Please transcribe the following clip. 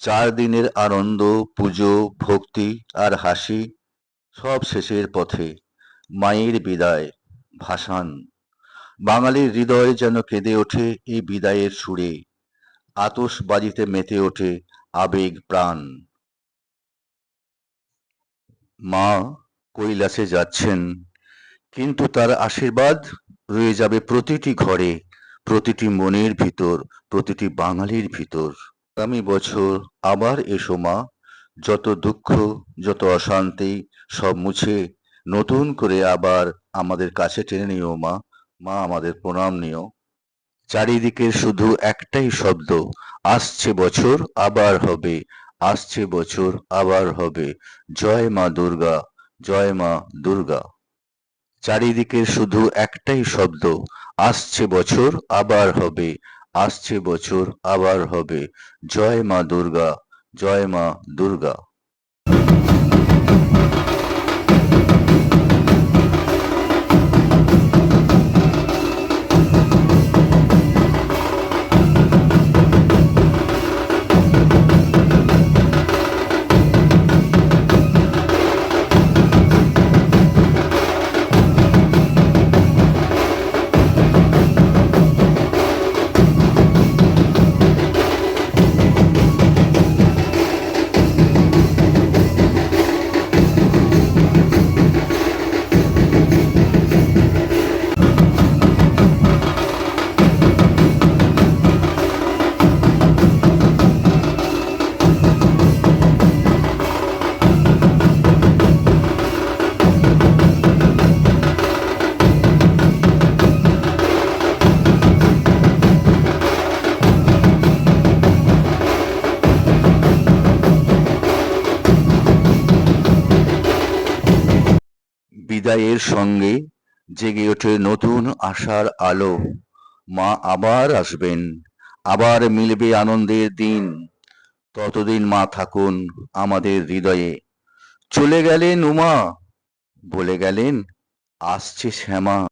চার দিনের আনন্দ পুজো ভক্তি আর হাসি সব শেষের পথে মায়ের বিদায় ভাসান। বাঙালির হৃদয় যেন কেঁদে ওঠে এই বিদায়ের সুরে। আতশবাজিতে মেতে ওঠে আবেগ, প্রাণ। মা কৈলাসে যাচ্ছেন, কিন্তু তার আশীর্বাদ রয়ে যাবে প্রতিটি ঘরে, প্রতিটি মনের ভিতর, প্রতিটি বাঙালির ভিতর। আগামী বছর আবার এসো মা, যত দুঃখ, যত অশান্তি সব মুছে, নতুন করে আবার আমাদের কাছে টেনে নিও মা। মা আমাদের প্রণাম নিও। চারিদিকে শুধু একটাই শব্দ, আসছে বছর, আবার হবে। আসছে বছর, আবার হবে। জয় মা দুর্গা, জয় মা দুর্গা। চারিদিকে শুধু একটাই শব্দ, আসছে বছর, আবার হবে। আসছে বছর, আবার হবে। জয় মা দুর্গা, জয় মা দুর্গা। বিদায়ের সঙ্গে জেগে ওঠে নতুন আশার আলো। মা আবার আসবেন, আবার মিলবে আনন্দের দিন। ততদিন মা থাকুন আমাদের হৃদয়ে। চলে গেলেন উমা, বলে গেলেন, আসছে শ্যামা।